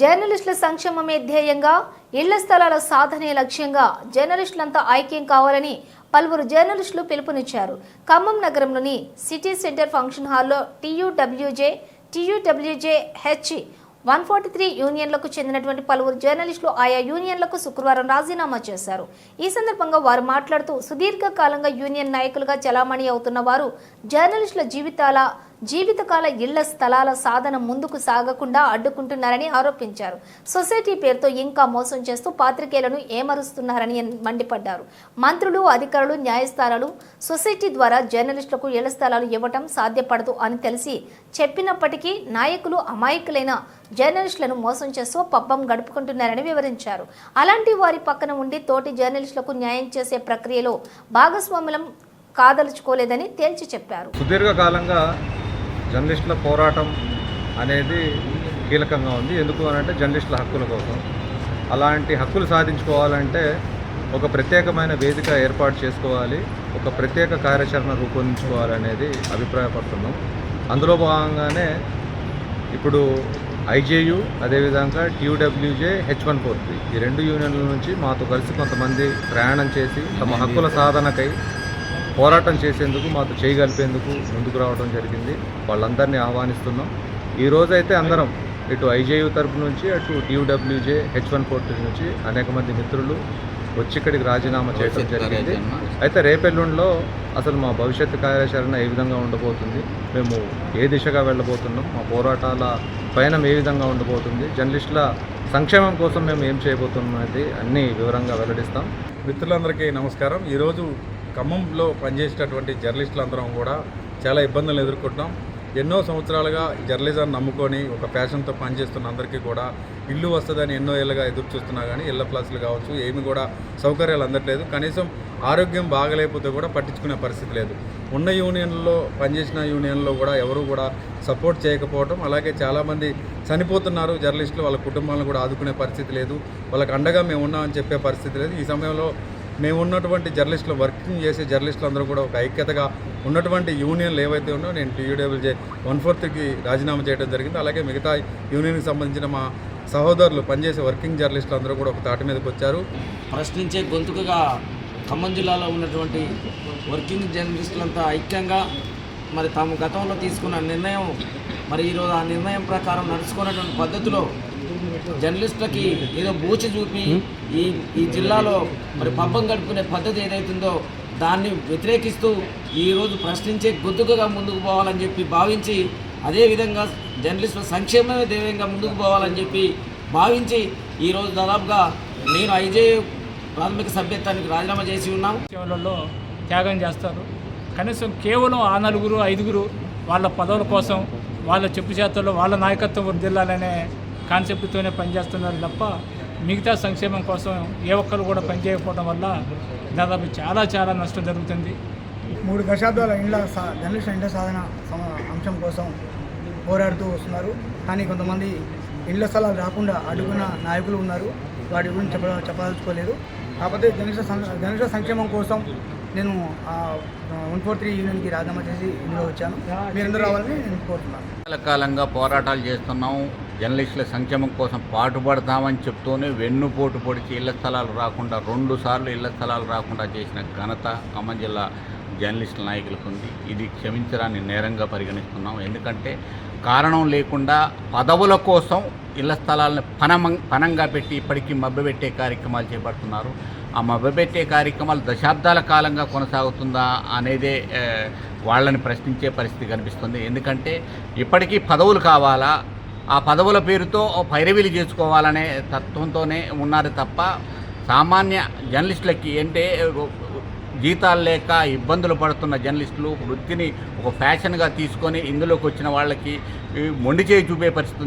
జర్నలిస్టుల సంక్షేమమే ధ్యేయంగా ఇళ్ళ స్థలాల సాధనే లక్ష్యంగా జర్నలిస్టులంతా ఐక్యం కావాలని పలువురు జర్నలిస్టులు పిలుపునిచ్చారు. ఖమ్మం నగరంలోని సిటీ సెంటర్ ఫంక్షన్ హాల్లో TUWJ TUWJ H one forty three యూనియన్లకు చెందినటువంటి పలువురు జర్నలిస్టులు ఆయా యూనియన్లకు శుక్రవారం రాజీనామా చేశారు. ఈ సందర్భంగా వారు మాట్లాడుతూ సుదీర్ఘకాలంగా యూనియన్ నాయకులుగా చలామణి అవుతున్న వారు జర్నలిస్టుల జీవితాల జీవితకాల ఇళ్ళ స్థలాల సాధన ముందుకు సాగకుండా అడ్డుకుంటున్నారని ఆరోపించారు. సొసైటీ పేరుతో ఇంకా మోసం చేస్తూ పాత్రికేయులను ఏమరుస్తున్నారని మండిపడ్డారు. మంత్రులు అధికారులు న్యాయస్థానాలు సొసైటీ ద్వారా జర్నలిస్టులకు ఇళ్ళ స్థలాలు ఇవ్వటం సాధ్యపడదు అని తెలిసి చెప్పినప్పటికీ నాయకులు అమాయకులైన జర్నలిస్టులను మోసం చేస్తూ పబ్బం గడుపుకుంటున్నారని వివరించారు. అలాంటి వారి పక్కన ఉండి తోటి జర్నలిస్టులకు న్యాయం చేసే ప్రక్రియలో భాగస్వాములం కాదలుచుకోలేదని తేల్చి చెప్పారు. సుదీర్ఘకాలంగా జర్నలిస్టుల పోరాటం అనేది కీలకంగా ఉంది. ఎందుకు అని అంటే జర్నలిస్టుల హక్కుల కోసం. అలాంటి హక్కులు సాధించుకోవాలంటే ఒక ప్రత్యేకమైన వేదిక ఏర్పాటు చేసుకోవాలి. ఒక ప్రత్యేక కార్యాచరణ రూపొందించుకోవాలనేది అభిప్రాయపడుతున్నాం. అందులో భాగంగానే ఇప్పుడు ఐజేయు అదేవిధంగా టీయూడబ్ల్యూజే హెచ్ వన్ ఫోర్ ఈ రెండు యూనియన్ల నుంచి మాతో కలిసి కొంతమంది ప్రయాణం చేసి తమ హక్కుల సాధనకై పోరాటం చేసేందుకు మాతో చేయగలిపేందుకు ముందుకు రావడం జరిగింది. వాళ్ళందరినీ ఆహ్వానిస్తున్నాం. ఈ రోజైతే అందరం ఇటు ఐజేయు తరపు నుంచి అటు TUWJ H one four three నుంచి అనేక మంది మిత్రులు వచ్చి ఇక్కడికి రాజీనామా చేయడం జరిగింది. అయితే రేపెల్లుండిలో అసలు మా భవిష్యత్తు కార్యాచరణ ఏ విధంగా ఉండబోతుంది మేము ఏ దిశగా వెళ్ళబోతున్నాం మా పోరాటాల పయనం ఏ విధంగా ఉండబోతుంది జర్నలిస్టుల సంక్షేమం కోసం మేము ఏం చేయబోతున్నాం అనేది అన్ని వివరంగా వెల్లడిస్తాం. మిత్రులందరికీ నమస్కారం. ఈరోజు ఖమ్మంలో పనిచేసేటటువంటి జర్నలిస్టులందరం కూడా చాలా ఇబ్బందులు ఎదుర్కొంటున్నాం. ఎన్నో సంవత్సరాలుగా జర్నలిజం నమ్ముకొని ఒక ప్యాషన్తో పనిచేస్తున్న అందరికీ కూడా ఇల్లు వస్తుందని ఎన్నో ఏళ్ళుగా ఎదురు చూస్తున్నా కానీ ఇళ్ళ ప్లస్లు కావచ్చు ఏమి కూడా సౌకర్యాలు అందట్లేదు. కనీసం ఆరోగ్యం బాగలేకపోతే కూడా పట్టించుకునే పరిస్థితి లేదు. ఉన్న యూనియన్లో పనిచేసిన యూనియన్లో కూడా ఎవరు కూడా సపోర్ట్ చేయకపోవడం అలాగే చాలామంది చనిపోతున్నారు జర్నలిస్టులు వాళ్ళ కుటుంబాలను కూడా ఆదుకునే పరిస్థితి లేదు. వాళ్ళకి అండగా మేము ఉన్నామని చెప్పే పరిస్థితి లేదు. ఈ సమయంలో మేము ఉన్నటువంటి జర్నలిస్టులు వర్కింగ్ చేసే జర్నలిస్టులు అందరూ కూడా ఒక ఐక్యతగా ఉన్నటువంటి యూనియన్లు ఏవైతే ఉన్నాయో నేను టీయూడబ్ల్యూజే వన్ ఫోర్త్కి రాజీనామా చేయడం జరిగింది. అలాగే మిగతా యూనియన్కి సంబంధించిన మా సహోదరులు పనిచేసే వర్కింగ్ జర్నలిస్టులు అందరూ కూడా ఒక తాటి మీదకి వచ్చారు. ప్రశ్నించే గొంతుకగా ఖమ్మం జిల్లాలో ఉన్నటువంటి వర్కింగ్ జర్నలిస్టులంతా ఐక్యంగా మరి తాము గతంలో తీసుకున్న నిర్ణయం మరి ఈరోజు ఆ నిర్ణయం ప్రకారం నడుచుకున్నటువంటి పద్ధతిలో జర్నలిస్టులకి ఏదో బూచి చూపి ఈ ఈ జిల్లాలో మరి పబ్బం గడుపుకునే పద్ధతి ఏదైతుందో దాన్ని వ్యతిరేకిస్తూ ఈరోజు ప్రశ్నించే గొంతుకగా ముందుకు పోవాలని చెప్పి భావించి అదేవిధంగా జర్నలిస్టుల సంక్షేమమే ధ్యేయంగా ముందుకు పోవాలని చెప్పి భావించి ఈరోజు దాదాపుగా నేను ఐజే ప్రాథమిక సభ్యత్వానికి రాజీనామా చేసి ఉన్నాం సేవలలో త్యాగం చేస్తారు. కనీసం కేవలం ఆ నలుగురు ఐదుగురు వాళ్ళ పదవుల కోసం వాళ్ళ చెప్పు చేతల్లో వాళ్ళ నాయకత్వం వర్దిల్లాలనే కాన్సెప్ట్తోనే పనిచేస్తున్నారు తప్ప మిగతా సంక్షేమం కోసం ఏ ఒక్కరు కూడా పనిచేయకపోవడం వల్ల దాదాపు చాలా చాలా నష్టం జరుగుతుంది. మూడు దశాబ్దాల ఇండ్ల సా జర్నలిస్ట్ ఇండ్ల సాధన అంశం కోసం పోరాడుతూ వస్తున్నారు. కానీ కొంతమంది ఇళ్ళ స్థలాలు రాకుండా అడుగున నాయకులు ఉన్నారు. వాటి గురించి చెప్ప చెప్పదలుచుకోలేదు. కాకపోతే జర్నలిస్ట్ సం- జర్నలిస్ట్ సంక్షేమం కోసం నేను వన్ ఫోర్ త్రీ యూనియన్కి రాజీనామా చేసి ఇందులో వచ్చాను. మీరందరూ రావాలని నేను కోరుతున్నాను. చాలా కాలంగా పోరాటాలు చేస్తున్నాం. జర్నలిస్టుల సంక్షేమం కోసం పాటుపడతామని చెప్తూనే వెన్నుపోటు పొడిచి ఇళ్ళ స్థలాలు రాకుండా రెండు సార్లు ఇళ్ళ స్థలాలు రాకుండా చేసిన ఘనత ఖమ్మం జిల్లా జర్నలిస్ట్ నాయకులకు ఉంది ఇది క్షమించడాన్ని నేరంగా పరిగణిస్తున్నాం. ఎందుకంటే కారణం లేకుండా పదవుల కోసం ఇళ్ళ స్థలాలను పనం పనంగా పెట్టి ఇప్పటికీ మభ్యపెట్టే కార్యక్రమాలు చేపడుతున్నారు. ఆ మభ్యపెట్టే కార్యక్రమాలు దశాబ్దాల కాలంగా కొనసాగుతుందా అనేదే వాళ్ళని ప్రశ్నించే పరిస్థితి కనిపిస్తుంది. ఎందుకంటే ఇప్పటికీ పదవులు కావాలా? ఆ పదవుల పేరుతో పైరవీలు చేసుకోవాలనే తత్వంతోనే ఉన్నారు తప్ప సామాన్య జర్నలిస్టులకి అంటే జీతాలు లేక ఇబ్బందులు పడుతున్న జర్నలిస్టులు వృత్తిని ఒక ఫ్యాషన్గా తీసుకొని ఇందులోకి వచ్చిన వాళ్ళకి మొండి చేయి చూపే పరిస్థితి